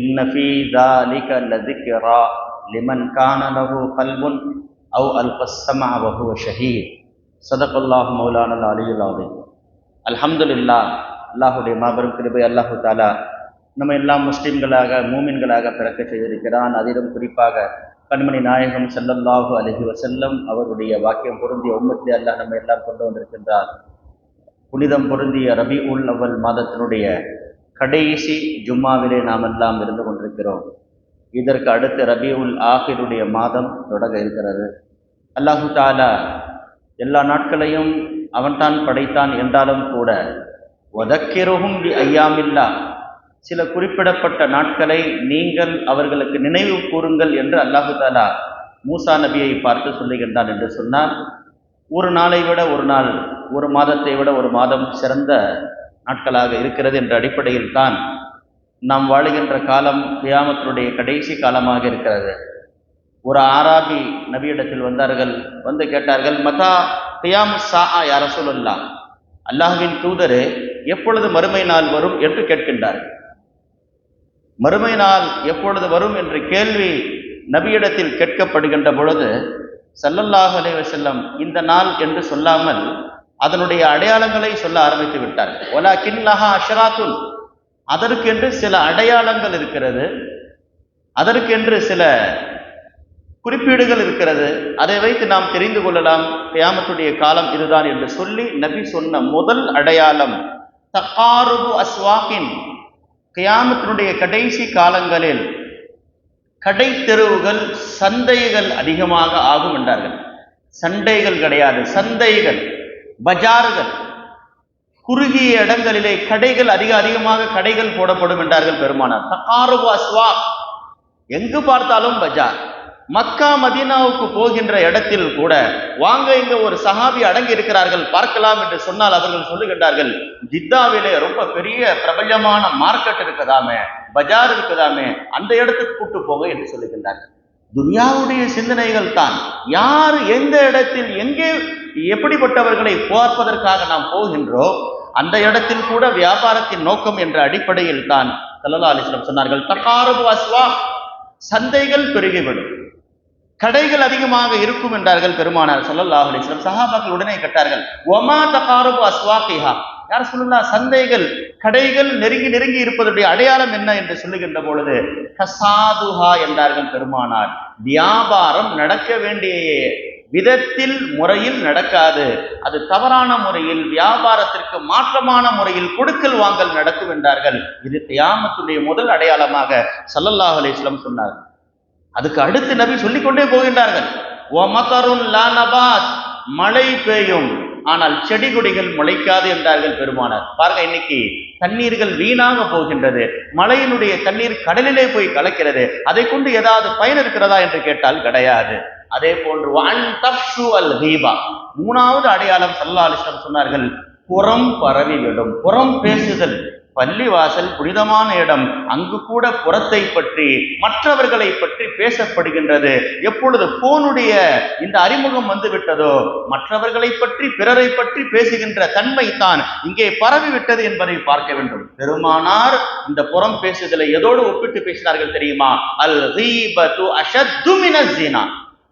இன்னஃபி தாலிக லதிக்ரா லிமன் கான லஹு கல்புன் அவு அல் வஹுவ ஷஹீத் சதகல்லாஹு மௌலானல் அலியுல் ஆதீம் அல்லாஹுடைய மாபெரும் கிருபை அல்லாஹு தாலா நம்ம எல்லாம் முஸ்லீம்களாக மூமின்களாக பிறக்க செய்திருக்கிறான். அதிலும் குறிப்பாக கண்மணி நாயகம் செல்லல்லாஹு அலஹி வசல்லம் அவருடைய வாக்கியம் பொருந்திய உம்மத்திலே அல்லாஹ் நம்ம எல்லாம் கொண்டு வந்திருக்கின்றார். புனிதம் பொருந்திய ரபி உல் அவ்வல் மாதத்தினுடைய கடைசி ஜும்மாவிலே நாம் எல்லாம் இருந்து கொண்டிருக்கிறோம். இதற்கு அடுத்து ரபி உல் ஆஹிருடைய மாதம் தொடங்க இருக்கிறது. அல்லாஹு தாலா எல்லா நாட்களையும் அவன்தான் படைத்தான் என்றாலும் கூட ஒதக்கிருகும் ஐயாமில்லா. சில குறிப்பிடப்பட்ட நாட்களை நீங்கள் அவர்களுக்கு நினைவு கூறுங்கள் என்று அல்லாஹு தாலா மூசா நபியை பார்த்து சொல்லுகின்றான் என்று சொன்னால் ஒரு நாளை விட ஒரு நாள் ஒரு மாதத்தை விட ஒரு மாதம் சிறந்த நாட்களாக இருக்கிறது என்ற அடிப்படையில் தான் நாம் வாழுகின்ற காலம் கியாமத்தினுடைய கடைசி காலமாக இருக்கிறது. ஒரு ஆராபி நபியிடத்தில் வந்தார்கள் வந்து கேட்டார்கள் மதா கியாம் சா யார சொல்லலாம் அல்லாஹுவின் தூதரே எப்பொழுது மறுமை நாள் வரும்? என்று கேட்கின்றார். மறுமை நாள் எப்பொழுது வரும்? என்று கேள்வி நபியிடத்தில் கேட்கப்படுகின்ற பொழுது சல்லல்லாஹ் அலைஹி இந்த நாள் என்று சொல்லாமல் அதனுடைய அடையாளங்களை சொல்ல ஆரம்பித்து விட்டார்கள் ஒலா கின்லஹா அஷராத்துல் அதற்கென்று சில அடையாளங்கள் இருக்கிறது. அதற்கென்று சில குறிப்பீடுகள் இருக்கிறது. அதை வைத்து நாம் தெரிந்து கொள்ளலாம். கியாமத்துடைய காலம் இதுதான் என்று சொல்லி நபி சொன்ன முதல் அடையாளம் தக்காருபு அஸ்வாகின். கியாமத்தினுடைய கடைசி காலங்களில் கடை தெருவுகள் சந்தைகள் அதிகமாக ஆகும் என்றார்கள். சண்டைகள் கிடையாது. சந்தைகள். பஜார்கள். குறுகிய இடங்களிலே கடைகள் அதிக அதிகமாக கடைகள் போடப்படும் என்றார்கள் பெருமானார். தகாருபு அஸ்வா. எங்கு பார்த்தாலும் பஜார். மக்கா மதீனாவுக்கு போகின்ற இடத்தில் கூட வாங்க இங்க ஒரு சஹாபி அடங்கி இருக்கிறார்கள் பார்க்கலாம் என்று சொன்னால் அவர்கள் சொல்லுகின்றார்கள் ஜித்தாவிலே ரொம்ப பெரிய பிரபலமான மார்க்கெட் இருக்குதாமே பஜார் இருக்குதாமே அந்த இடத்துக்கு கூட்டு போங்க என்று சொல்லுகின்றார்கள். துனியாவுடைய சிந்தனைகள் தான். யார் எந்த இடத்தில் எங்கே எப்படிப்பட்டவர்களை பார்ப்பதற்காக நாம் போகின்றோம் அந்த இடத்தில் கூட வியாபாரத்தின் நோக்கம் என்ற அடிப்படையில் தான் சல்லா அலிஸ்லம் சொன்னார்கள் தகாரபு அஸ்வா சந்தைகள் பெருகிவிடும். கடைகள் அதிகமாக இருக்கும் என்றார்கள் பெருமானார் ஸல்லல்லாஹு அலைஹி சஹாபாக்கள் உடனே கேட்டார்கள் ஒமா தகாரபு அஸ்வாகிஹா யார் சொல்லலாம் சந்தைகள் கடைகள் நெருங்கி நெருங்கி இருப்பதுடைய அடையாளம் என்ன? என்று சொல்லுகின்ற பொழுது கசாதுஹா என்றார்கள் பெருமானார். வியாபாரம் நடக்க வேண்டிய விதத்தில் முறையில் நடக்காது. அது தவறான முறையில் வியாபாரத்திற்கு மாற்றமான முறையில் கொடுக்கல் வாங்கல் நடக்கும் என்றார்கள். இது தியாமத்துடைய முதல் அடையாளமாக சல்லல்லாஹு அலிஸ்லம் சொன்னார்கள் அதுக்கு அடுத்து நபி சொல்லிக்கொண்டே போகின்றார்கள். ஒமதருன் லா நபாத் மழை பெய்யும் ஆனால் செடி கொடிகள் முளைக்காது என்றார்கள் பெருமானார். பாருங்க இன்னைக்கு தண்ணீர்கள் வீணாக போகின்றது. மலையினுடைய தண்ணீர் கடலிலே போய் கலக்கிறது. அதை கொண்டு ஏதாவது பயன் இருக்கிறதா என்று கேட்டால் கிடையாது. அதே போன்று வான் அல் மூணாவது அடையாளம் சல்லா சொன்னார்கள் புறம் பரவிவிடும். புறம் பேசுதல். பள்ளிவாசல் புனிதமான இடம். அங்கு கூட புறத்தை பற்றி மற்றவர்களை பற்றி பேசப்படுகின்றது. எப்பொழுது போனுடைய இந்த அறிமுகம் வந்து விட்டதோ மற்றவர்களை பற்றி பிறரை பற்றி பேசுகின்ற தன்மை தான் இங்கே பரவி விட்டது என்பதை பார்க்க வேண்டும். பெருமானார் இந்த புறம் பேசுதலை எதோடு ஒப்பிட்டு பேசினார்கள் தெரியுமா? அல் ஹீபத்து அஷத்து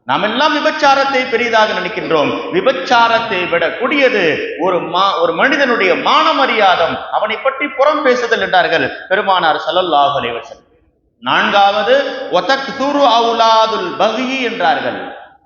நாம் எல்லாம் விபச்சாரத்தை பெரிதாக நினைக்கின்றோம். விபச்சாரத்தை விட கூடியது ஒரு மா ஒரு மனிதனுடைய மான மரியாதம் அவனை பற்றி புறம் பேசுதல் என்றார்கள் பெருமானார் ஸல்லல்லாஹு அலைவசன் நான்காவது ஒதக் துரு அவுலாதுல் பகி என்றார்கள்.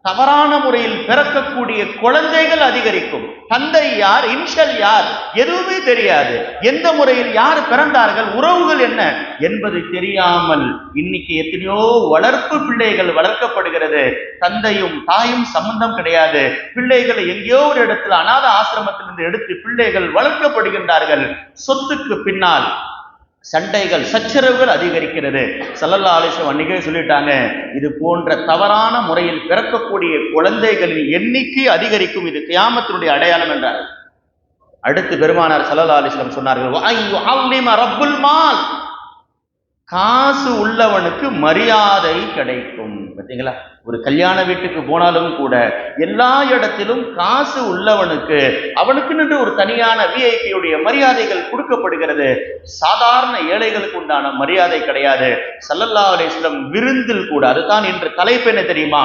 தவறான முறையில் பிறக்கக்கூடிய குழந்தைகள் அதிகரிக்கும். தந்தை யார் இன்ஷல் யார் எதுவுமே தெரியாது. எந்த முறையில் யார் பிறந்தார்கள் உறவுகள் என்ன என்பது தெரியாமல் இன்னைக்கு எத்தனையோ வளர்ப்பு பிள்ளைகள் வளர்க்கப்படுகிறது. தந்தையும் தாயும் சம்பந்தம் கிடையாது. பிள்ளைகளை எங்கேயோ ஒரு இடத்துல அநாத ஆசிரமத்திலிருந்து எடுத்து பிள்ளைகள் வளர்க்கப்படுகின்றார்கள். சொத்துக்கு பின்னால் சண்டைகள் சச்சரவுகள் அதிகரிக்கிறது. சல்லல்லா அலிஸ்லம் அன்னைக்கே சொல்லிட்டாங்க இது போன்ற தவறான முறையில் பிறக்கக்கூடிய குழந்தைகளின் எண்ணிக்கை அதிகரிக்கும் இது கியாமத்தினுடைய அடையாளம் என்றார் அடுத்து பெருமானார் சல்லல்லா அலிஸ்லம் சொன்னார்கள் மால். காசு உள்ளவனுக்கு மரியாதை கிடைக்கும். பார்த்தீங்களா? ஒரு கல்யாண வீட்டுக்கு போனாலும் கூட எல்லா இடத்திலும் காசு உள்ளவனுக்கு அவனுக்குன்னு ஒரு தனியான விஐபியுடைய மரியாதைகள் கொடுக்கப்படுகிறது. சாதாரண ஏழைகளுக்கு உண்டான மரியாதை கிடையாது. சல்லல்லா அலிஸ்லம் விருந்தில் கூட அதுதான் இன்று தலைப்பு என்ன தெரியுமா?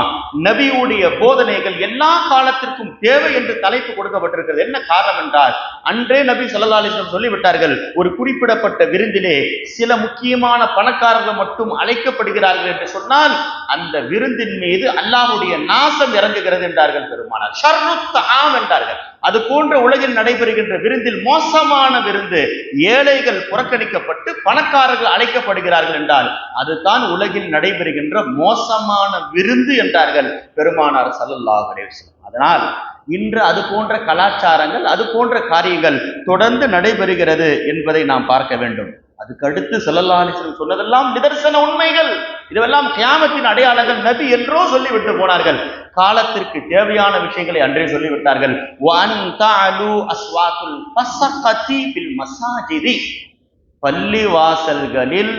நபியுடைய போதனைகள் எல்லா காலத்திற்கும் தேவை என்று தலைப்பு கொடுக்கப்பட்டிருக்கிறது. என்ன காரணம் என்றால் அன்றே நபி சல்லல்லா அலிஸ்லம் சொல்லிவிட்டார்கள் ஒரு குறிப்பிடப்பட்ட விருந்திலே சில முக்கியமான பணக்காரர்கள் மட்டும் அழைக்கப்படுகிறார்கள் என்று சொன்னால் அந்த விருந்தின் மீது அல்லாஹ்வுடைய நாசம் இறங்குகிறது என்றார்கள் பெருமானார். ஷர்ருத் ஆம் என்றார்கள். அது போன்ற உலகில் நடைபெறுகின்ற விருந்தில் மோசமான விருந்து ஏழைகள் புறக்கணிக்கப்பட்டு பணக்காரர்கள் அழைக்கப்படுகிறார்கள் என்றால் அதுதான் உலகில் நடைபெறுகின்ற மோசமான விருந்து என்றார்கள் பெருமானார் சல்லல்லாஹ் அலைஹி அதனால் இன்று அது போன்ற கலாச்சாரங்கள் அது போன்ற காரியங்கள் தொடர்ந்து நடைபெறுகிறது என்பதை நாம் பார்க்க வேண்டும். அதுக்கடுத்து அடுத்து சொன்னதெல்லாம் நிதர்சன உண்மைகள். இதுவெல்லாம் கியாமத்தின் அடையாளங்கள் நபி என்றோ சொல்லிவிட்டு போனார்கள். காலத்திற்கு தேவையான விஷயங்களை அன்றே சொல்லிவிட்டார்கள். வன் பள்ளி வாசல்களில்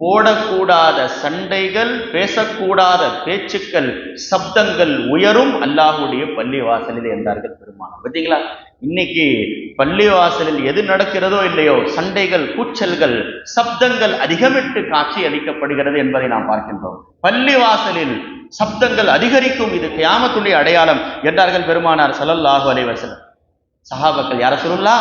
போடக்கூடாத சண்டைகள் பேசக்கூடாத பேச்சுக்கள் சப்தங்கள் உயரும் அல்லாஹுடைய பள்ளி வாசலில் என்றார்கள் பெருமானம் பார்த்தீங்களா? இன்னைக்கு பள்ளி வாசலில் எது நடக்கிறதோ இல்லையோ சண்டைகள் கூச்சல்கள் சப்தங்கள் அதிகமிட்டு காட்சி அளிக்கப்படுகிறது என்பதை நாம் பார்க்கின்றோம். பள்ளி வாசலில் சப்தங்கள் அதிகரிக்கும் இது கியாமத்துடைய அடையாளம் என்றார்கள் பெருமானார் சலல்லாஹு அலைஹி வஸல்லம். சஹாபாக்கள் யார சொல்லுல்லா?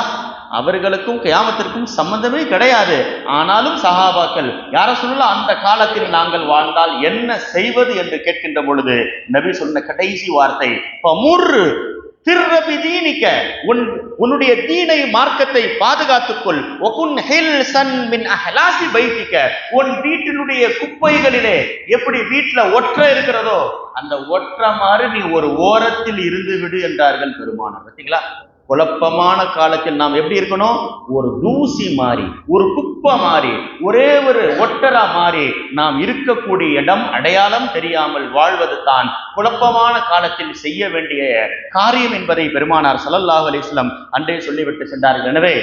அவர்களுக்கும் கியாமத்திற்கும் சம்பந்தமே கிடையாது. ஆனாலும் சஹாபாக்கள் யார சொல்லலாம் அந்த காலத்தில் நாங்கள் வாழ்ந்தால் என்ன செய்வது என்று கேட்கின்ற பொழுது நபி சொன்ன கடைசி வார்த்தை பமுர் திருரபிதீனிக்க உன் உன்னுடைய தீனை மார்க்கத்தை பாதுகாத்துக்கொள். ஒகுன் ஹில் சன் மின் அஹலாசி பைத்திக்க உன் வீட்டினுடைய குப்பைகளிலே எப்படி வீட்டுல ஒற்றை இருக்கிறதோ அந்த ஒற்ற மாதிரி நீ ஒரு ஓரத்தில் இருந்து விடு என்றார்கள் பெருமானார். பார்த்தீங்களா குழப்பமான காலத்தில் நாம் எப்படி இருக்கணும்? ஒரு தூசி மாறி ஒரு குப்பை மாறி ஒரே ஒரு ஒட்டரா மாறி நாம் இருக்கக்கூடிய இடம் அடையாளம் தெரியாமல் வாழ்வது தான் குழப்பமான காலத்தில் செய்ய வேண்டிய காரியம் என்பதை பெருமானார் ஸல்லல்லாஹு அலிஸ்லம் அன்றே சொல்லிவிட்டு சென்றார்கள். எனவே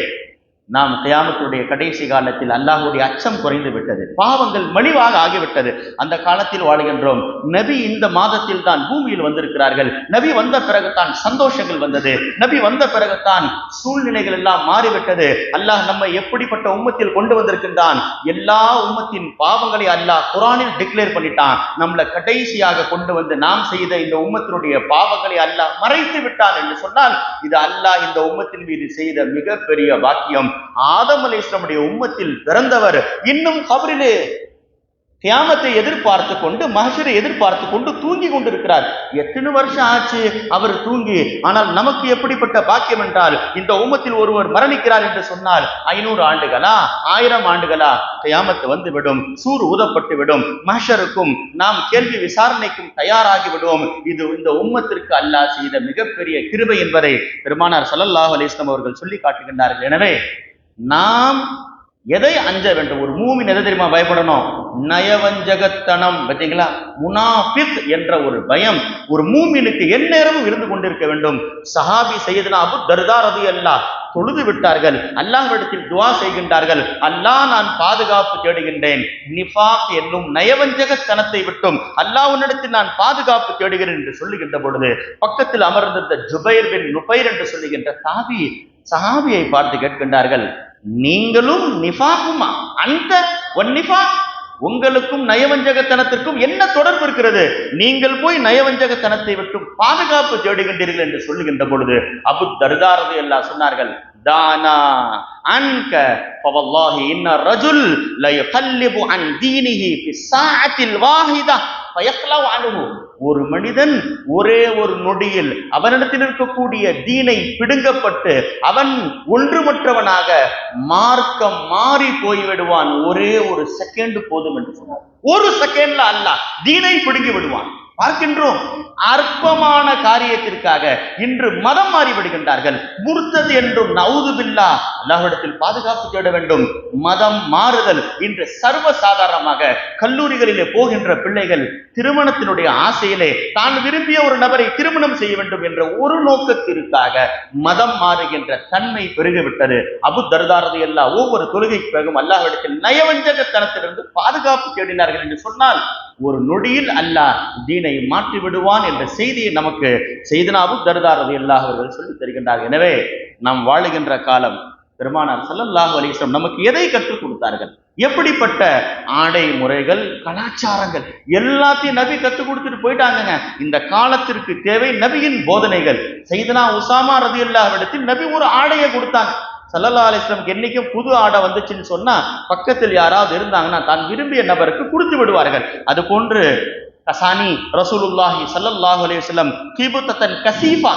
நாம் கியாமத்துடைய கடைசி காலத்தில் அல்லாஹுடைய அச்சம் குறைந்து விட்டது. பாவங்கள் மலிவாக ஆகிவிட்டது. அந்த காலத்தில் வாழுகின்றோம். நபி இந்த மாதத்தில் தான் பூமியில் வந்திருக்கிறார்கள். நபி வந்த பிறகுதான் சந்தோஷங்கள் வந்தது. நபி வந்த பிறகுதான் சூழ்நிலைகள் எல்லாம் மாறிவிட்டது. அல்லாஹ் நம்மை எப்படிப்பட்ட உம்மத்தில் கொண்டு வந்திருக்கின்றான்? எல்லா உம்மத்தின் பாவங்களை அல்லாஹ் குரானில் டிக்ளேர் பண்ணிட்டான். நம்மளை கடைசியாக கொண்டு வந்து நாம் செய்த இந்த உம்மத்தினுடைய பாவங்களை அல்லாஹ் மறைத்து விட்டான் என்று சொன்னால் இது அல்லாஹ் இந்த உம்மத்தின் மீது செய்த மிகப்பெரிய பாக்கியம். ஆதம் அலைஸ்லமுடைய உம்மத்தில் பிறந்தவர். இன்னும் கபரிலே கியாமத்தை எதிர்பார்த்து கொண்டு மகஷரை எதிர்பார்த்து கொண்டு தூங்கி கொண்டிருக்கிறார். எத்தனை வருஷம் ஆச்சு அவர் தூங்கி? ஆனால் நமக்கு எப்படிப்பட்ட பாக்கியம் என்றால் இந்த உமத்தில் ஒருவர் மரணிக்கிறார் என்று சொன்னால் ஐநூறு ஆண்டுகளா? ஆயிரம் ஆண்டுகளா? கியாமத்து வந்து விடும் ஊதப்பட்டு விடும் மஹஷருக்கும் நாம் கேள்வி விசாரணைக்கும் தயாராகி விடுவோம் இது இந்த உம்மத்திற்கு அல்லாஹ் செய்த மிகப்பெரிய கிருபை என்பதை பெருமானார் சல்லல்லாஹ் அலைஹி அவர்கள் சொல்லி காட்டுகின்றார்கள். எனவே நாம் எதை அஞ்ச வேண்டும்? ஒரு மூமின் எதை தெரியுமா பயப்படணும்? நயவஞ்சகத்தனம் பார்த்தீங்களா? முனாஃபிக் என்ற ஒரு பயம். ஒரு மூமினுக்கு எந்நேரமும் இருந்து கொண்டிருக்க வேண்டும். சஹாபி செய்யதுனா அபு தர்தா ரதி அல்லாஹ் தொழுது விட்டார்கள். அல்லாஹ்விடத்தில் துவா செய்கின்றார்கள். அல்லாஹ் நான் பாதுகாப்பு தேடுகின்றேன். நிஃபாக் என்னும் நயவஞ்சகத்தனத்தை விட்டும் அல்லாஹ் உன்னிடத்தில் நான் பாதுகாப்பு தேடுகிறேன் என்று சொல்லுகின்ற பொழுது பக்கத்தில் அமர்ந்திருந்த ஜுபைர் பின் நுபைர் என்று சொல்லுகின்ற தாவி சஹாபியை பார்த்து கேட்கின்றார்கள். நீங்களும் நிஃபாகுமா? அந்த ஒன் நிபா உங்களுக்கும் நயவஞ்சகத்தனத்திற்கும் என்ன தொடர்பு இருக்கிறது? நீங்கள் போய் நயவஞ்சகத்தனத்தை விட்டு பாதுகாப்பு தேடுகின்றீர்கள் என்று சொல்லுகின்ற பொழுது அபு தர்தாரது எல்லாம் சொன்னார்கள் தானா அன்க பவல்லாஹி இன்ன ரஜுல் லயுகல்லிபு அன் தீனிஹி ஃபி ஸாஅத்தில் வாஹிதா ஃபயக்லவு அன்ஹு. ஒரு மனிதன் ஒரே ஒரு நொடியில் அவனிடத்தில் இருக்கக்கூடிய தீனை பிடுங்கப்பட்டு அவன் ஒன்றுமற்றவனாக மார்க்கம் மாறி போய்விடுவான். ஒரே ஒரு செகண்ட் போதும் என்று சொன்னார். ஒரு செகண்ட்ல அல்ல தீனை பிடுங்கி விடுவான். பார்க்கின்றோம். அற்பமான காரியத்திற்காக இன்று மதம் மாறிவிடுகின்றார்கள். முர்த்தது என்றும் நவுது பில்லா பாதுகாப்பு தேட வேண்டும். மதம் மாறுதல் இன்று சர்வ சாதாரணமாக கல்லூரிகளிலே போகின்ற பிள்ளைகள் திருமணத்தினுடைய ஆசையிலே தான் விரும்பிய ஒரு நபரை திருமணம் செய்ய வேண்டும் என்ற ஒரு நோக்கத்திற்காக மதம் மாறுகின்ற தன்மை பெருகிவிட்டது. அபு தர்தாரது எல்லா ஒவ்வொரு தொழுகைக்கு பிறகும் அல்லாஹிடத்தில் நயவஞ்சகத்தனத்திலிருந்து பாதுகாப்பு தேடினார்கள் என்று சொன்னால் ஒரு நொடியில் அல்லாஹ் தீனை தீனை மாற்றி விடுவான் என்ற செய்தியை நமக்கு செய்தனாவும் தருதாரது எல்லா அவர்கள் சொல்லி தருகின்றார்கள் எனவே நாம் வாழுகின்ற காலம் பெருமானார் ஸல்லல்லாஹு அலிஸ்லம் நமக்கு எதை கற்றுக் கொடுத்தார்கள்? எப்படிப்பட்ட ஆடை முறைகள் கலாச்சாரங்கள் எல்லாத்தையும் நபி கற்றுக் கொடுத்துட்டு போயிட்டாங்கங்க. இந்த காலத்திற்கு தேவை நபியின் போதனைகள். செய்தனா உசாமா ரதி ரதியுல்லாஹ்விடத்தில் நபி ஒரு ஆடையை கொடுத்தாங்க. சல்லல்லா அலிஸ்லாமுக்கு என்னைக்கும் புது ஆடை வந்துச்சுன்னு சொன்னா பக்கத்தில் யாராவது இருந்தாங்கன்னா தான் விரும்பிய நபருக்கு கொடுத்து விடுவார்கள். அது போன்று கசானி ரசூலுல்லாஹி ஸல்லல்லாஹு அலைஹி கிபுத்தன் கசீஃபா.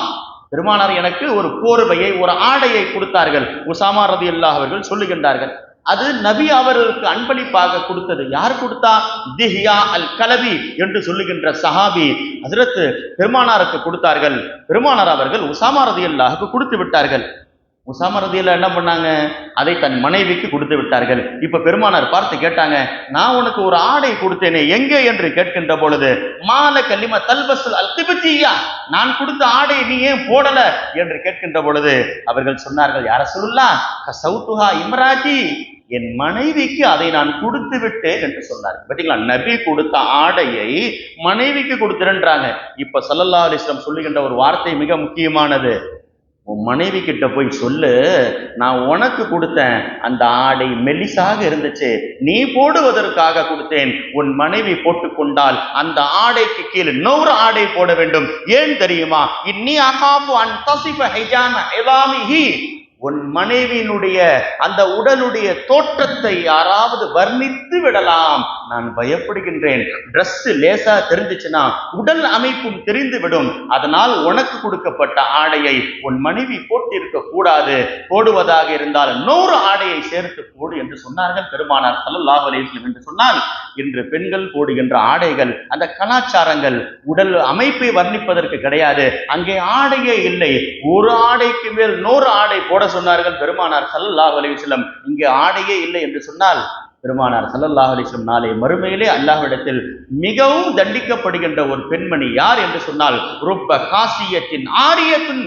பெருமானார் எனக்கு ஒரு போர்வையை ஒரு ஆடையை கொடுத்தார்கள். உசாமா ரதியுல்லாஹ் அவர்கள் சொல்லுகின்றார்கள். அது நபி அவர்களுக்கு அன்பளிப்பாக கொடுத்தது. யார் கொடுத்தா? திஹியா அல் கலவி என்று சொல்லுகின்ற சஹாபி அதிரத்து பெருமானாருக்கு கொடுத்தார்கள். பெருமானார் அவர்கள் உசாமா ரதியுல்லாஹுக்கு கொடுத்து விட்டார்கள். உசாமா என்ன பண்ணாங்க? அதை தன் மனைவிக்கு கொடுத்து விட்டார்கள். இப்ப பெருமானார் பார்த்து கேட்டாங்க நான் உனக்கு ஒரு ஆடை கொடுத்தேனே எங்கே என்று கேட்கின்ற பொழுது மால கல்லிம தல்பசுல் அல்திபத்தியா நான் கொடுத்த ஆடை நீ ஏன் போடல? என்று கேட்கின்ற பொழுது அவர்கள் சொன்னார்கள் யார சொல்லலாம் கசௌத்துஹா இம்ராஜி என் மனைவிக்கு அதை நான் கொடுத்து விட்டேன் என்று சொன்னார் பார்த்தீங்களா நபி கொடுத்த ஆடையை மனைவிக்கு கொடுத்துருன்றாங்க இப்ப சல்லல்லா அலிஸ்லம் சொல்லுகின்ற ஒரு வார்த்தை மிக முக்கியமானது. உன் மனைவி கிட்ட போய் சொல்லு நான் உனக்கு கொடுத்தேன். அந்த ஆடை மெலிசாக இருந்துச்சு. நீ போடுவதற்காக கொடுத்தேன். உன் மனைவி போட்டுக்கொண்டால் அந்த ஆடைக்கு கீழே இன்னொரு ஆடை போட வேண்டும். ஏன் தெரியுமா? இன்னி அகாபு அன் தசிப ஹைஜான எலாமிஹி உன் மனைவியினுடைய அந்த உடலுடைய தோற்றத்தை யாராவது வர்ணித்து விடலாம். நான் பயப்படுகின்றேன். ட்ரெஸ் லேசா தெரிஞ்சுச்சுன்னா உடல் அமைப்பும் தெரிந்து விடும் அதனால் உனக்கு கொடுக்கப்பட்ட ஆடையை உன் மனைவி போட்டிருக்க கூடாது. போடுவதாக இருந்தால் நூறு ஆடையை சேர்த்து போடு என்று சொன்னார்கள் பெருமானார் ஸல்லல்லாஹு அலைஹி என்று சொன்னால். இன்று பெண்கள் போடுகின்ற ஆடைகள் அந்த கலாச்சாரங்கள் உடல் அமைப்பை வர்ணிப்பதற்கு கிடையாது. அங்கே ஆடையே இல்லை. ஒரு ஆடைக்கு மேல் நூறு ஆடை போட சொன்னார்கள் பெருமானார் சல்லாஹ் அலைஹி இங்கே ஆடையே இல்லை என்று சொன்னால் பெருமானார் சல்லல்லாஹ் அலிஸ்லம் நாளை மறுமையிலே அல்லாஹ்விடத்தில் மிகவும் தண்டிக்கப்படுகின்ற ஒரு பெண்மணி யார் என்று சொன்னால் ருப்ப காசியத்தின் ஆரியத்தின்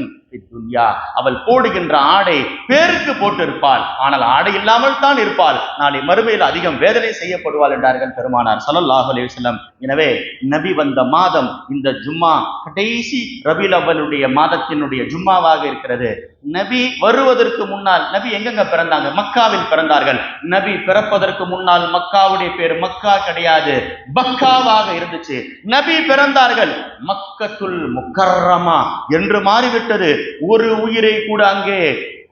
துன்யா. அவள் போடுகின்ற ஆடை பேருக்கு போட்டு இருப்பாள் ஆனால் ஆடை இல்லாமல் தான் இருப்பாள். நாளை மறுமையில் அதிகம் வேதனை செய்யப்படுவாள் என்றார்கள் பெருமானார் சலல்லாஹ் அலிவசலம் எனவே நபி வந்த மாதம் இந்த ஜும்மா கடைசி ரபில் அவளுடைய மாதத்தினுடைய ஜும்மாவாக இருக்கிறது. நபி வருவதற்கு முன்னால் நபி எங்கெங்க பிறந்தாங்க? மக்காவில் பிறந்தார்கள். நபி பிறப்பதற்கு முன்னால் மக்காவுடைய பேர் மக்கா கிடையாது. பக்காவாக இருந்துச்சு. நபி பிறந்தார்கள். மக்கத்துல் முக்கர்ரமா என்று மாறிவிட்டது. ஒரு உயிரை கூட அங்கே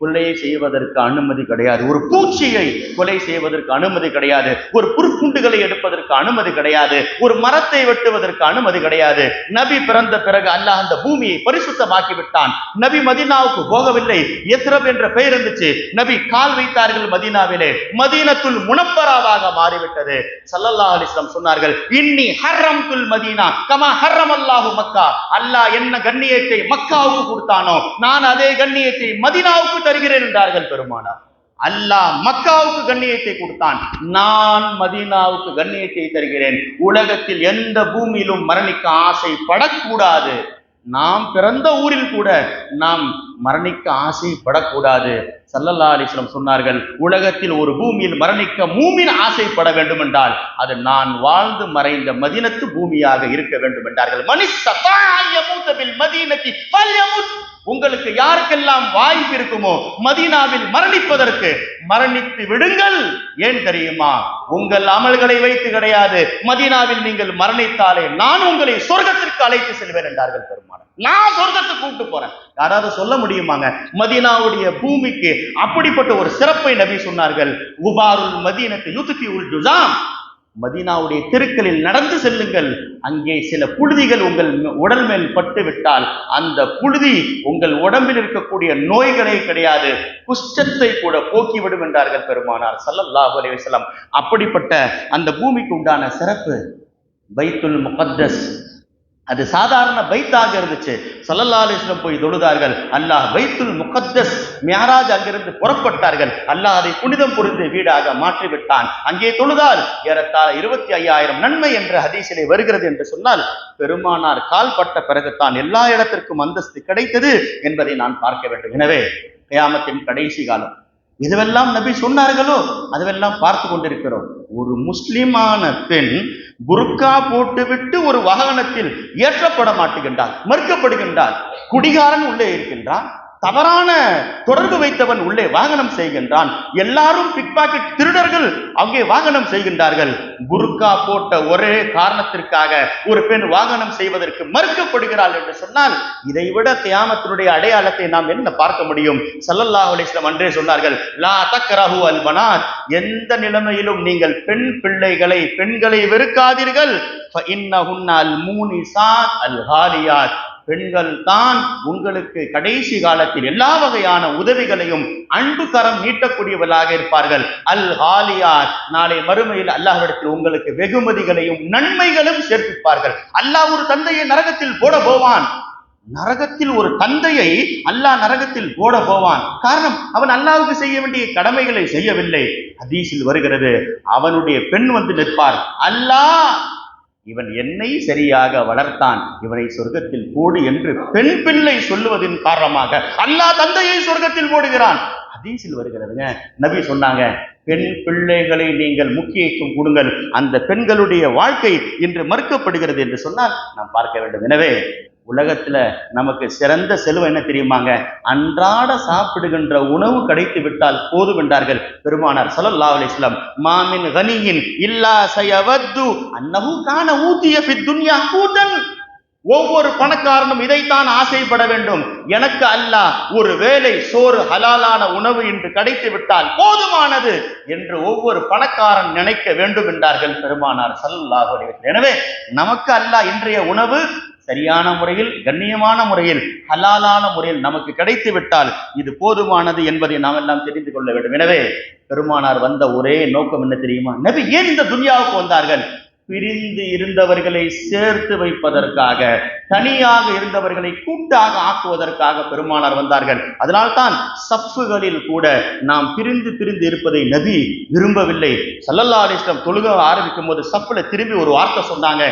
கொலை செய்வதற்கு அனுமதி கிடையாது. ஒரு பூச்சியை கொலை செய்வதற்கு அனுமதி கிடையாது. ஒரு புற்குண்டுகளை எடுப்பதற்கு அனுமதி கிடையாது. ஒரு மரத்தை வெட்டுவதற்கு அனுமதி கிடையாது. நபி பிறந்த பிறகு அல்லாஹ் அந்த பூமியை பரிசுத்தமாக்கி விட்டான் நபி மதீனாவுக்கு போகவில்லை. எத்ரப் என்ற பெயர் இருந்துச்சு. நபி கால் வைத்தார்கள் மதீனாவிலே. மதீனத்துள் முனப்பராவாக மாறிவிட்டது. சல்லல்லா அலைஹி சொன்னார்கள் இன்னி ஹர்ரம் துல் மதீனா கமா ஹர்ரம் அல்லாஹு மக்கா. அல்லாஹ் என்ன கண்ணியத்தை மக்காவுக்கு கொடுத்தானோ நான் அதே கண்ணியத்தை மதீனாவுக்கு வருகிறேன் என்றார்கள் பெருமானார். அல்லாஹ் மக்காவுக்கு கண்ணியத்தை கொடுத்தான். நான் மதீனாவுக்கு கண்ணியத்தை தருகிறேன். உலகத்தில் எந்த பூமியிலும் மரணிக்க ஆசைப்படக்கூடாது. நாம் பிறந்த ஊரில் கூட நாம் மரணிக்க ஆசைப்படக்கூடாது. சல்லல்லா அலிஸ்லம் சொன்னார்கள் உலகத்தில் ஒரு பூமியில் மரணிக்க மூமின் ஆசைப்பட வேண்டும் என்றால் அது நான் வாழ்ந்து மறைந்த மதினத்து பூமியாக இருக்க வேண்டும் என்றார்கள் மனிதபில் உங்களுக்கு யாருக்கெல்லாம் வாய்ப்பு இருக்குமோ மதீனாவில் மரணிப்பதற்கு மரணித்து விடுங்கள். ஏன் தெரியுமா? உங்கள் அமல்களை வைத்து கிடையாது. மதீனாவில் நீங்கள் மரணித்தாலே நான் உங்களை சொர்க்கத்திற்கு அழைத்து செல்வேன் என்றார்கள் பெருமாள் நான் சொர்க்கத்துக்கு கூப்பிட்டு போறேன். யாராவது சொல்ல முடியுமாங்க? மதீனாவுடைய பூமிக்கு அப்படிப்பட்ட ஒரு சிறப்பை நபி சொன்னார்கள். உபாருல் மதீனத்தை உல் ஜுசாம் மதீனாவுடைய தெருக்களில் நடந்து செல்லுங்கள். அங்கே சில புழுதிகள் உங்கள் உடல் மேல் பட்டு விட்டால் அந்த புழுதி உங்கள் உடம்பில் இருக்கக்கூடிய நோய்களே கிடையாது. குஷ்டத்தை கூட போக்கிவிடும் என்றார்கள் பெருமானார் சல்லல்லாஹு அலைஹி அப்படிப்பட்ட அந்த பூமிக்கு உண்டான சிறப்பு பைத்துல் முகத்தஸ் அது சாதாரண பைத்தாக இருந்துச்சு. சல்லல்லாலேஸ்வரம் போய் தொழுதார்கள். அல்லாஹ் பைத்துல் முகத்தஸ் மியாராஜ் அங்கிருந்து புறப்பட்டார்கள். அல்லாஹ் அதை புனிதம் புரிந்து வீடாக மாற்றிவிட்டான். அங்கே தொழுதால் ஏறத்தாழ இருபத்தி ஐயாயிரம் நன்மை என்ற ஹதீசிலே வருகிறது என்று சொன்னால் பெருமானார் கால் பட்ட பிறகுதான் எல்லா இடத்திற்கும் அந்தஸ்து கிடைத்தது என்பதை நான் பார்க்க வேண்டும். எனவே கயாமத்தின் கடைசி காலம். எதுவெல்லாம் நபி சொன்னார்களோ அதுவெல்லாம் பார்த்து கொண்டிருக்கிறோம். ஒரு முஸ்லிமான பெண் புர்கா போட்டுவிட்டு ஒரு வாகனத்தில் ஏற்றப்பட மாட்டுகின்றாள் மறுக்கப்படுகின்றாள் குடிகாரன் உள்ளே இருக்கின்றான். தவறான தொடர்பு வைத்தவன் உள்ளே வாகனம் செய்கின்றான். எல்லாரும் பிக் பாக்கெட் திருடர்கள் அங்கே வாகனம் செய்கின்றார்கள். குர்கா போட்ட ஒரே காரணத்திற்காக ஒரு பெண் வாகனம் செய்வதற்கு மறுக்கப்படுகிறாள் என்று சொன்னால் இதைவிட தியாமத்தினுடைய அடையாளத்தை நாம் என்ன பார்க்க முடியும்? சல்லல்லா அலிஸ்லாம் அன்றே சொன்னார்கள் லா தக்கரஹு அல்பனாத் எந்த நிலைமையிலும் நீங்கள் பெண் பிள்ளைகளை பெண்களை வெறுக்காதீர்கள். அல் மூனிசாத் அல் ஹாலியாத். பெண்கள் தான் உங்களுக்கு கடைசி காலத்தில் எல்லா வகையான உதவிகளையும் அன்பு கரம் நீட்டக்கூடியவர்களாக இருப்பார்கள். அல் ஹாலியார் நாளை மறுமையில் அல்லாஹிடத்தில் உங்களுக்கு வெகுமதிகளையும் நன்மைகளும் சேர்ப்பிப்பார்கள். அல்லாஹ் ஒரு தந்தையை நரகத்தில் போட போவான். நரகத்தில் ஒரு தந்தையை அல்லாஹ் நரகத்தில் போட போவான். காரணம் அவன் அல்லாவுக்கு செய்ய வேண்டிய கடமைகளை செய்யவில்லை. ஹதீஸில் வருகிறது அவனுடைய பெண் வந்து நிற்பார். அல்லாஹ் இவன் என்னை சரியாக வளர்த்தான். இவனை சொர்க்கத்தில் போடு என்று பெண் பிள்ளை சொல்லுவதின் காரணமாக அல்லாஹ் தந்தையை சொர்க்கத்தில் போடுகிறான். அதீசில் வருகிறதுங்க. நபி சொன்னாங்க பெண் பிள்ளைகளை நீங்கள் முக்கியத்துவம் கொடுங்கள். அந்த பெண்களுடைய வாழ்க்கை இன்று மறுக்கப்படுகிறது என்று சொன்னால் நாம் பார்க்க வேண்டும். எனவே உலகத்துல நமக்கு சிறந்த செல்வம் என்ன தெரியுமாங்க? அன்றாட சாப்பிடுகின்ற உணவு கிடைத்து விட்டால் போதும் என்றார்கள் பெருமானார் ஸல்லல்லாஹு அலைஹி வஸல்லம். மாமின் கனியின் இல்லா சயவத்து அன்னஹு கான ஊதிய துன்யா கூதன். ஒவ்வொரு பணக்காரனும் இதைத்தான் ஆசைப்பட வேண்டும். எனக்கு அல்லாஹ் ஒரு வேளை சோறு ஹலாலான உணவு என்று கிடைத்து விட்டால் போதுமானது என்று ஒவ்வொரு பணக்காரன் நினைக்க வேண்டும் என்றார்கள் பெருமானார் சல்லாஹ் எனவே நமக்கு அல்ல இன்றைய உணவு சரியான முறையில் கண்ணியமான முறையில் ஹலாலான முறையில் நமக்கு கிடைத்து விட்டால் இது போதுமானது என்பதை நாம் எல்லாம் தெரிந்து கொள்ள வேண்டும். எனவே பெருமானார் வந்த ஒரே நோக்கம் என்ன தெரியுமா? நபி ஏன் இந்த துன்யாவுக்கு வந்தார்கள்? பிரிந்து இருந்தவர்களை சேர்த்து வைப்பதற்காக தனியாக இருந்தவர்களை கூட்டாக ஆக்குவதற்காக பெருமானார் வந்தார்கள். அதனால்தான் சப்புகளில் கூட நாம் பிரிந்து பிரிந்து இருப்பதை நபி விரும்பவில்லை. சல்லல்லா அலிஸ்லம் தொழுக ஆரம்பிக்கும் போது சப்புல திரும்பி ஒரு வார்த்தை சொன்னாங்க.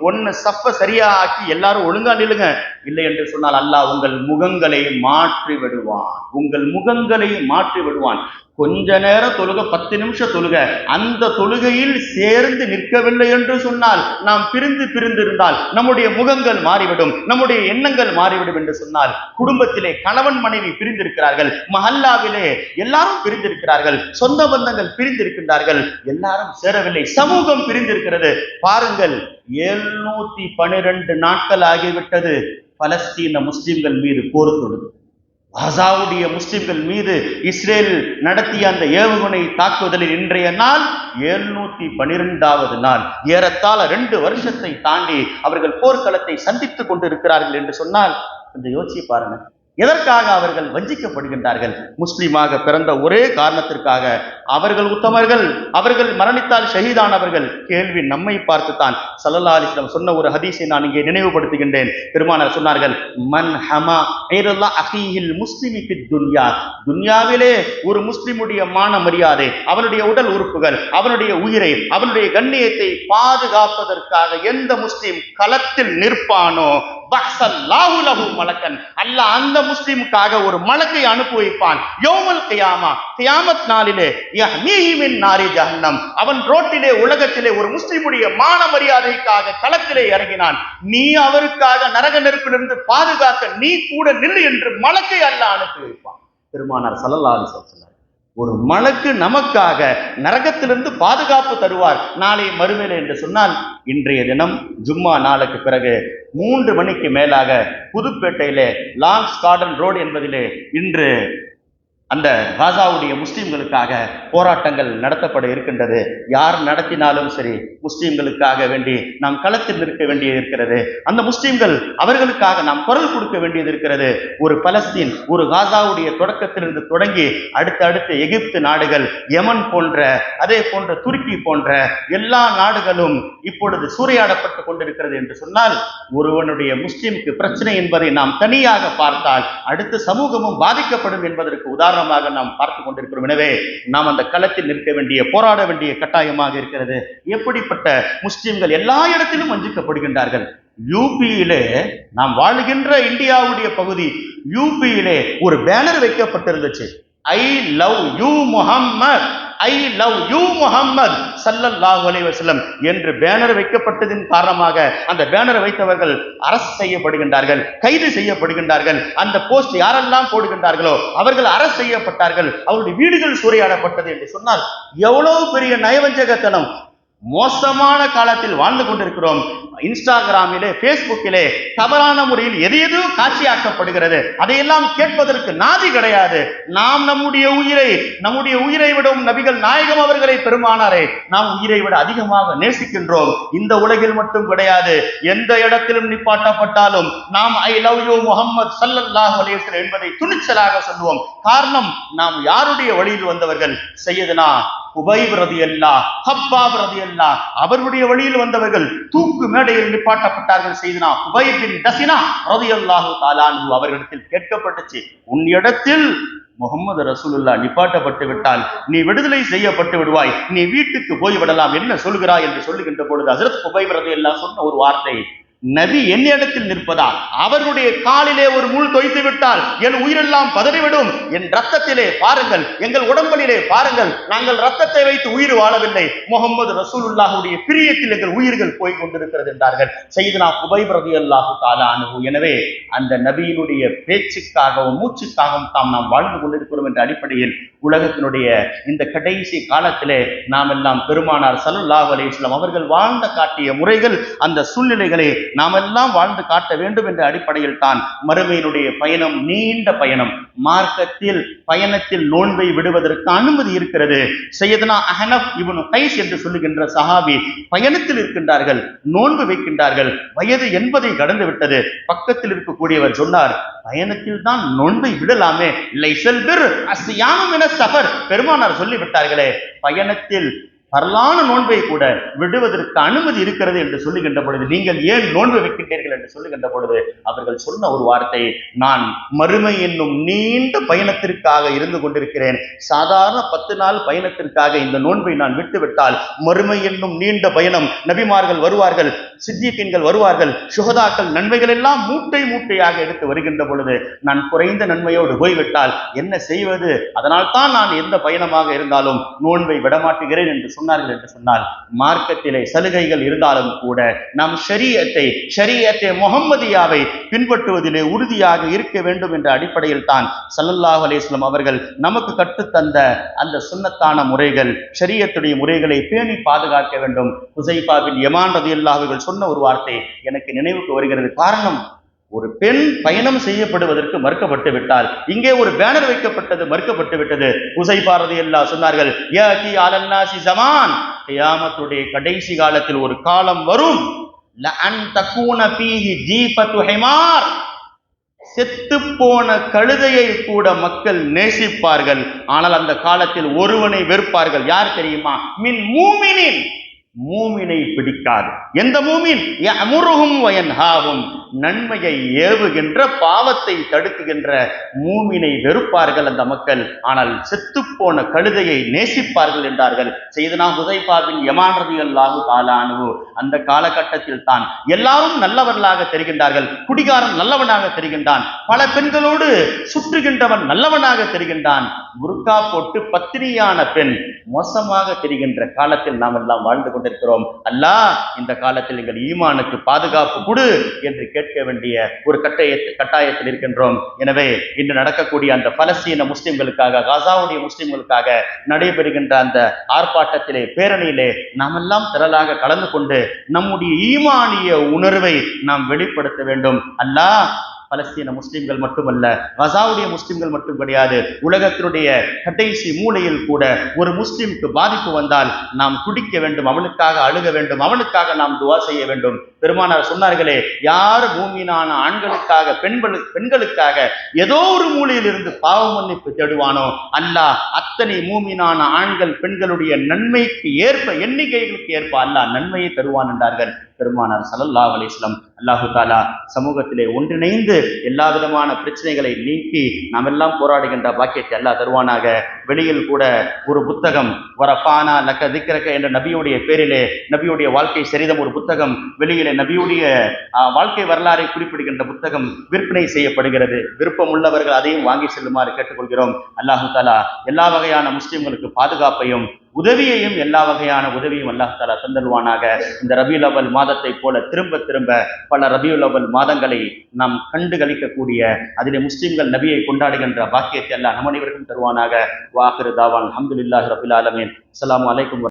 ஒன்னு சப்ப சரியா ஆக்கி எல்லாரும் ஒழுங்கா நில்லுங்க. இல்லை என்று சொன்னால் அல்லாஹ் உங்கள் முகங்களை மாற்றி விடுவான் உங்கள் முகங்களை மாற்றி விடுவான் கொஞ்ச நேரம் தொழுக பத்து நிமிஷம் தொழுக. அந்த தொழுகையில் சேர்ந்து நிற்கவில்லை என்று சொன்னால் நாம் பிரிந்து பிரிந்து இருந்தால் நம்முடைய முகங்கள் மாறிவிடும் நம்முடைய எண்ணங்கள் மாறிவிடும் என்று சொன்னால் குடும்பத்திலே கணவன் மனைவி பிரிந்திருக்கிறார்கள் மஹல்லாவிலே எல்லாரும் பிரிந்திருக்கிறார்கள் சொந்த பந்தங்கள் பிரிந்திருக்கின்றார்கள் எல்லாரும் சேரவில்லை சமூகம் பிரிந்திருக்கிறது. பாருங்கள் எழுநூத்தி பனிரெண்டு நாட்கள் ஆகிவிட்டது. பலஸ்தீன முஸ்லிம்கள் மீது போர் தொடுது. காசாவுடைய முஸ்லிம்கள் மீது இஸ்ரேல் நடத்திய அந்த ஏவுகணை தாக்குதலில் இன்றைய நாள் எழுநூத்தி பனிரெண்டாவது நாள். ஏறத்தாழ ரெண்டு வருஷத்தை தாண்டி அவர்கள் போர்க்களத்தை சந்தித்துக் கொண்டிருக்கிறார்கள் என்று சொன்னால் கொஞ்சம் யோசிச்சு பாருங்க. எதற்காக அவர்கள் வஞ்சிக்கப்படுகின்றார்கள்? முஸ்லீமாக பிறந்த ஒரே காரணத்திற்காக அவர்கள் உத்தமர்கள் அவர்கள் மரணித்தால் ஷஹீதானவர்கள். கேள்வி நம்மை பார்த்துத்தான். சல்லல்லா அலிஸ்லாம் சொன்ன ஒரு ஹதீஸை நான் இங்கே நினைவுபடுத்துகின்றேன். பெருமானார் சொன்னார்கள் மன் ஹமா முஸ்லிமி துன்யா. துன்யாவிலே ஒரு முஸ்லிமுடைய மான மரியாதை அவனுடைய உடல் உறுப்புகள் அவனுடைய உயிரை அவனுடைய கண்ணியத்தை பாதுகாப்பதற்காக எந்த முஸ்லிம் களத்தில் நிற்பானோ மலக்கன். அல்லாஹ் அந்த முஸ்லிமுக்காக ஒரு மலக்கை அனுப்பி வைப்பான். யோமல் கியாமா கியாமத் நாளிலே யஹ்மீஹி நாரி ஜஹன்னம். அவன் ரோட்டிலே உலகத்திலே ஒரு முஸ்லிமுடைய மான மரியாதைக்காக களத்திலே இறங்கினான். நீ அவருக்காக நரக நெருப்பிலிருந்து பாதுகாக்க நீ கூட நில்லு என்று மலக்கை அல்லாஹ் அனுப்பி வைப்பான். பெருமானார் ஸல்லல்லாஹு அலைஹி ஒரு மலக்கு நமக்காக நரகத்திலிருந்து பாதுகாப்பு தருவார். நாளை மறுமையில் என்று சொன்னால் இன்றைய தினம் ஜும்மா நாளுக்கு பிறகு மூன்று மணிக்கு மேலாக புதுப்பேட்டையிலே லான்ஸ் கார்டன் ரோடு என்பதிலே இன்று அந்த காசாவுடைய முஸ்லிம்களுக்காக போராட்டங்கள் நடத்தப்பட இருக்கின்றது. யார் நடத்தினாலும் சரி முஸ்லிம்களுக்காக வேண்டி நாம் களத்தில் நிற்க வேண்டியது இருக்கிறது. அந்த முஸ்லிம்கள் அவர்களுக்காக நாம் குரல் கொடுக்க வேண்டியது இருக்கிறது. ஒரு பலஸ்தீன் ஒரு காசாவுடைய தொடக்கத்திலிருந்து தொடங்கி அடுத்தடுத்த எகிப்து நாடுகள் யமன் போன்ற அதே போன்ற துருக்கி போன்ற எல்லா நாடுகளும் இப்பொழுது சூறையாடப்பட்டு கொண்டிருக்கிறது என்று சொன்னால் ஒருவனுடைய முஸ்லிம்க்கு பிரச்சனை என்பதை நாம் தனியாக பார்த்தால் அடுத்த சமூகமும் பாதிக்கப்படும் என்பதற்கு உதாரணம் உதாரணமாக நாம் பார்த்து கொண்டிருக்கிறோம். எனவே நாம் அந்த களத்தில் நிற்க வேண்டிய போராட வேண்டிய கட்டாயமாக இருக்கிறது. எப்படிப்பட்ட முஸ்லிம்கள் எல்லா இடத்திலும் வஞ்சிக்கப்படுகின்றார்கள்? யூபியிலே நாம் வாழ்கின்ற இந்தியாவுடைய பகுதி யூபியிலே ஒரு banner வைக்கப்பட்டிருந்துச்சு. I love you Muhammad I love you Muhammad சல்லல்லாஹு அலைஹி என்று பேனர் வைக்கப்பட்டதின் காரணமாக அந்த பேனர் வைத்தவர்கள் அரசு செய்யப்படுகின்றார்கள் கைது செய்யப்படுகின்றார்கள். அந்த போஸ்ட் யாரெல்லாம் போடுகின்றார்களோ அவர்கள் அரசு செய்யப்பட்டார்கள். அவருடைய வீடுகள் சூறையாடப்பட்டது என்று சொன்னால் எவ்வளவு பெரிய நயவஞ்சகத்தனம் மோசமான காலத்தில் வாழ்ந்து கொண்டிருக்கிறோம். இன்ஸ்டாகிராமிலே பேஸ்புக்கிலே தவறான முறையில் எது எது காட்சியாக்கப்படுகிறது அதையெல்லாம் கேட்பதற்கு நாதி கிடையாது. நாம் நம்முடைய உயிரை நம்முடைய உயிரை விடவும் நபிகள் நாயகம் அவர்களை பெருமானாரே நாம் உயிரை விட அதிகமாக நேசிக்கின்றோம். இந்த உலகில் மட்டும் கிடையாது எந்த இடத்திலும் நிப்பாட்டப்பட்டாலும் நாம் ஐ லவ் யூ முகமது சல்லல்லாஹ் அலேஸ்வர் என்பதை துணிச்சலாக சொல்லுவோம். காரணம் நாம் யாருடைய வழியில் வந்தவர்கள்? செய்யதுனா உபைப் ரதியல்லா ஹப்பாப் ரதியல்லா அவர்களுடைய வழியில் வந்தவர்கள் தூக்கு மேடையில் நிப்பாட்டப்பட்டார்கள் செய்தனா உபைப் டசினா ரதி அல்லாஹு தாலானு அவர்களிடத்தில் கேட்கப்பட்டுச்சு உன் இடத்தில் முகமது ரசூலுல்லா நிப்பாட்டப்பட்டு விட்டால் நீ விடுதலை செய்யப்பட்டு விடுவாய். நீ வீட்டுக்கு போய் விடலாம். என்ன சொல்கிறாய்? என்று சொல்லுகின்ற பொழுது ஹசரத் உபைப் ரதியல்லா சொன்ன ஒரு வார்த்தை நபி என்னிடத்தில் நிற்பதால் அவருடைய காலிலே ஒரு முள் தொய்த்து விட்டால் என் உயிரெல்லாம் பதறிவிடும். என் ரத்தத்திலே பாருங்கள் எங்கள் உடம்பலிலே பாருங்கள் நாங்கள் ரத்தத்தை வைத்து உயிர் வாழவில்லை. முகமது ரசூலுல்லாஹுடைய பிரியத்தில் எங்கள் உயிர்கள் போய் கொண்டிருக்கிறது என்றார்கள். செய்தனா குபைப் ரதி அல்லாஹு தாலா எனவே அந்த நபியினுடைய பேச்சுக்காகவும் மூச்சுக்காகவும் தாம் நாம் வாழ்ந்து கொண்டிருக்கிறோம் என்ற அடிப்படையில் உலகத்தினுடைய இந்த கடைசி காலத்திலே நாம் எல்லாம் பெருமானார் சல்லல்லாஹு அலைஹி அவர்கள் வாழ்ந்த காட்டிய முறைகள் அந்த சூழ்நிலைகளை நாம் எல்லாம் வாழ்ந்து காட்ட வேண்டும் என்ற அடிப்படையில் தான் மறுமையினுடைய பயணம் நீண்ட பயணம். மார்க்கத்தில் பயணத்தில் நோன்பை விடுவதற்கு அனுமதி இருக்கிறது. சையதுனா அஹனப் இவனு கைஸ் என்று சொல்லுகின்ற சஹாபி பயணத்தில் இருக்கின்றார்கள் நோன்பு வைக்கின்றார்கள். வயது என்பதை கடந்து விட்டது. பக்கத்தில் இருக்கக்கூடியவர் சொன்னார் பயணத்தில் தான் நோன்பை விடலாமே. இல்லை செல்பிர் அசியாமம் என சஃபர். பெருமானார் சொல்லிவிட்டார்களே பயணத்தில் பரலான நோன்பை கூட விடுவதற்கு அனுமதி இருக்கிறது என்று சொல்லுகின்ற பொழுது நீங்கள் ஏன் நோன்பு வைக்கின்றீர்கள் என்று சொல்லுகின்ற பொழுது அவர்கள் சொன்ன ஒரு வார்த்தை நான் மறுமை என்னும் நீண்ட பயணத்திற்காக இருந்து கொண்டிருக்கிறேன். சாதாரண பத்து நாள் பயணத்திற்காக இந்த நோன்பை நான் விட்டுவிட்டால் மறுமை என்னும் நீண்ட பயணம். நபிமார்கள் வருவார்கள் சித்தியக்கீன்கள் வருவார்கள் சுகதாக்கள் நன்மைகள் எல்லாம் மூட்டை மூட்டையாக எடுத்து வருகின்ற பொழுது நான் குறைந்த நன்மையோடு போய்விட்டால் என்ன செய்வது? அதனால் தான் நான் எந்த பயணமாக இருந்தாலும் நோன்பை விடமாட்டுகிறேன் என்று சொன்னார்கள் என்று சொன்னால் மார்க்கத்திலே சலுகைகள் இருந்தாலும் கூட நாம் ஷரியத்தை ஷரியத்தை முகம்மதியாவை பின்பற்றுவதிலே உறுதியாக இருக்க வேண்டும் என்ற அடிப்படையில் தான் சல்லல்லாஹ் அலிஸ்லம் அவர்கள் நமக்கு கற்றுத்தந்த அந்த சுண்ணத்தான முறைகள் ஷரியத்துடைய முறைகளை பேணி பாதுகாக்க வேண்டும். ஹுசைஃபா பின் யமான் ரதியல்லாஹு அவர்கள் சொன்ன ஒரு வார்த்தை எனக்கு நினைவுக்கு வருகிறது. காரணம் ஒரு பெண் பயணம் செய்யப்படுவதற்கு மறுக்கப்பட்டு விட்டால் இங்கே ஒரு பேனர் வைக்கப்பட்டது மறுக்கப்பட்டு விட்டது. பாரதி எல்லாம் சொன்னார்கள் ஜமான் கியாமத்துடைய கடைசி காலத்தில் ஒரு காலம் வரும். செத்து போன கழுதையை கூட மக்கள் நேசிப்பார்கள். ஆனால் அந்த காலத்தில் ஒருவனை வெறுப்பார்கள். யார் தெரியுமா? மின் மூமினின். மூமினை பிடிக்காது. எந்த மூமின்? அமுருகும் வயன்ஹாவும் நன்மையை ஏவுகின்ற பாவத்தை தடுக்குகின்ற மூமினை வெறுப்பார்கள் அந்த மக்கள். ஆனால் செத்துப்போன கழுதையை நேசிப்பார்கள் என்றார்கள். செய்தனா ஹுதைபாபின் யமானது அல்லாஹு தாலானு அந்த காலகட்டத்தில் தான் எல்லாரும் நல்லவர்களாக தெரிகின்றார்கள். குடிகாரன் நல்லவனாக தெரிகின்றான். பல பெண்களோடு சுற்றுகின்றவன் நல்லவனாக தெரிகின்றான். புர்கா போட்டு பத்திரியான பெண் மோசமாக தெரிகின்ற காலத்தில் நாம் எல்லாம் வாழ்ந்து கொண்டிருக்கிறோம். அல்லாஹ் இந்த காலத்தில் எங்கள் ஈமானுக்கு பாதுகாப்பு கொடு என்று கேட்க வேண்டிய ஒரு கட்டாய கட்டாயத்தில் இருக்கின்றோம். எனவே இன்று நடக்கக்கூடிய அந்த பலஸ்தீன முஸ்லிம்களுக்காக காசாவுடைய முஸ்லிம்களுக்காக நடைபெறுகின்ற அந்த ஆர்ப்பாட்டத்திலே பேரணியிலே நாம் எல்லாம் திரளாக கலந்து கொண்டு நம்முடைய ஈமானிய உணர்வை நாம் வெளிப்படுத்த வேண்டும். அல்லாஹ் பலஸ்தீன முஸ்லிம்கள் மட்டுமல்ல கசாவுடைய முஸ்லிம்கள் மட்டும் கிடையாது உலகத்தினுடைய கடைசி மூலையில் கூட ஒரு முஸ்லிம்க்கு பாதிப்பு வந்தால் நாம் குடிக்க வேண்டும் அவனுக்காக அழுக வேண்டும் அவனுக்காக நாம் துவா செய்ய வேண்டும். பெருமானார் சொன்னார்களே யார் பூமியினான ஆண்களுக்காக பெண்கள் பெண்களுக்காக ஏதோ ஒரு மூலையிலிருந்து பாவ மன்னிப்பு தேடுவானோ அல்லாஹ் அத்தனை மூமினான ஆண்கள் பெண்களுடைய நன்மைக்கு ஏற்ப எண்ணிக்கைகளுக்கு ஏற்ப அல்லாஹ் நன்மையை தருவான் என்றார்கள் பெருமானார் சலல்லா அலைஹி அல்லாஹு தாலா சமூகத்திலே ஒன்றிணைந்து எல்லா விதமான பிரச்சனைகளை நீக்கி நாம் எல்லாம் போராடுகின்ற பாக்கியத்தை அல்லாஹ் தருவானாக. வெளியில் கூட ஒரு புத்தகம் வரப்பானா லக்க திக்ரக்க என்ற நபியுடைய பேரிலே நபியுடைய வாழ்க்கை சரிதம் ஒரு புத்தகம் வெளியிலே நபியுடைய வாழ்க்கை வரலாறை குறிப்பிடுகின்ற புத்தகம் விற்பனை செய்யப்படுகிறது. விருப்பம் உள்ளவர்கள் அதையும் வாங்கி செல்லுமாறு கேட்டுக்கொள்கிறோம். அல்லாஹு தாலா எல்லா வகையான முஸ்லிம்களுக்கு பாதுகாப்பையும் உதவியையும் எல்லா வகையான உதவியும் அல்லாஹாலா தந்தல்வானாக இந்த ரபியுல் அவல் மாதத்தை போல திரும்ப திரும்ப பல ரபியுல் அவல் மாதங்களை நாம் கண்டு கழிக்கக்கூடிய அதிலே முஸ்லிம்கள் நபியை கொண்டாடுகின்ற பாக்கியத்தை அல்லாஹ் நம் அனைவருக்கும் தருவானாக. வாஹிரு தாவான் அஹமதுல்லாஹ் ரபில் ஆலமீன். அஸ்லாம் வலைக்கம்